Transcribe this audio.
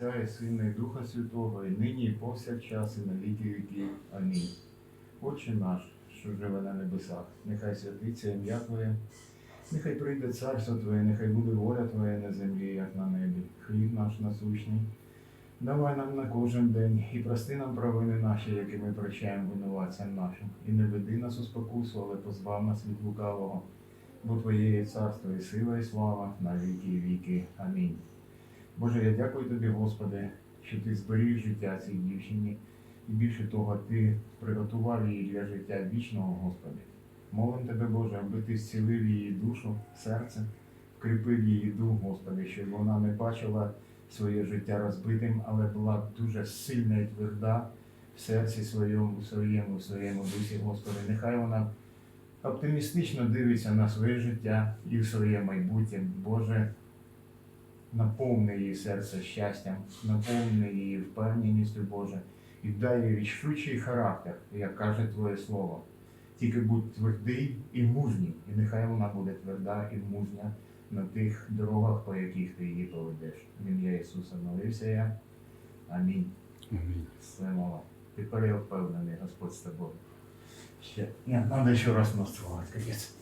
Отця і Сина і Духа Святого, і нині, і повсякчас, і на віки віків. Амінь. Отче наш, що живе на небесах, нехай святиться ім'я Твоє, нехай прийде царство Твоє, нехай буде воля Твоя на землі, як на небі. Хліб наш насущний. Давай нам на кожен день і прости нам провини наші, які ми прощаємо винуватцям нашим. І не веди нас у спокусу, але позбав нас від лукавого. Бо Твоє є царство і сила, і слава на віки і віки. Амінь. Боже, я дякую тобі, Господи, що ти зберіг життя цій дівчині, і більше того, ти приготував її для життя вічного, Господи. Молим тебе, Боже, аби ти зцілив її душу, серце, вкріпив її дух, Господи, щоб вона не бачила своє життя розбитим, але була дуже сильна і тверда в серці своєму, в своєму, в своєму дусі, Господи. Нехай вона оптимістично дивиться на своє життя і в своє майбутнє. Боже, наповни її серце щастям, наповни її впевненістю, Боже, і дай їй рішучий характер, як каже Твоє Слово. Тільки будь твердий і мужній, і нехай вона буде тверда і мужня на тих дорогах, по яких ти її поведеш. В ім'я Ісуса молився я. Амінь. Амінь. Слава. Тепер я впевнений, Господь з тобою. Ще. Ні, треба ще раз капець.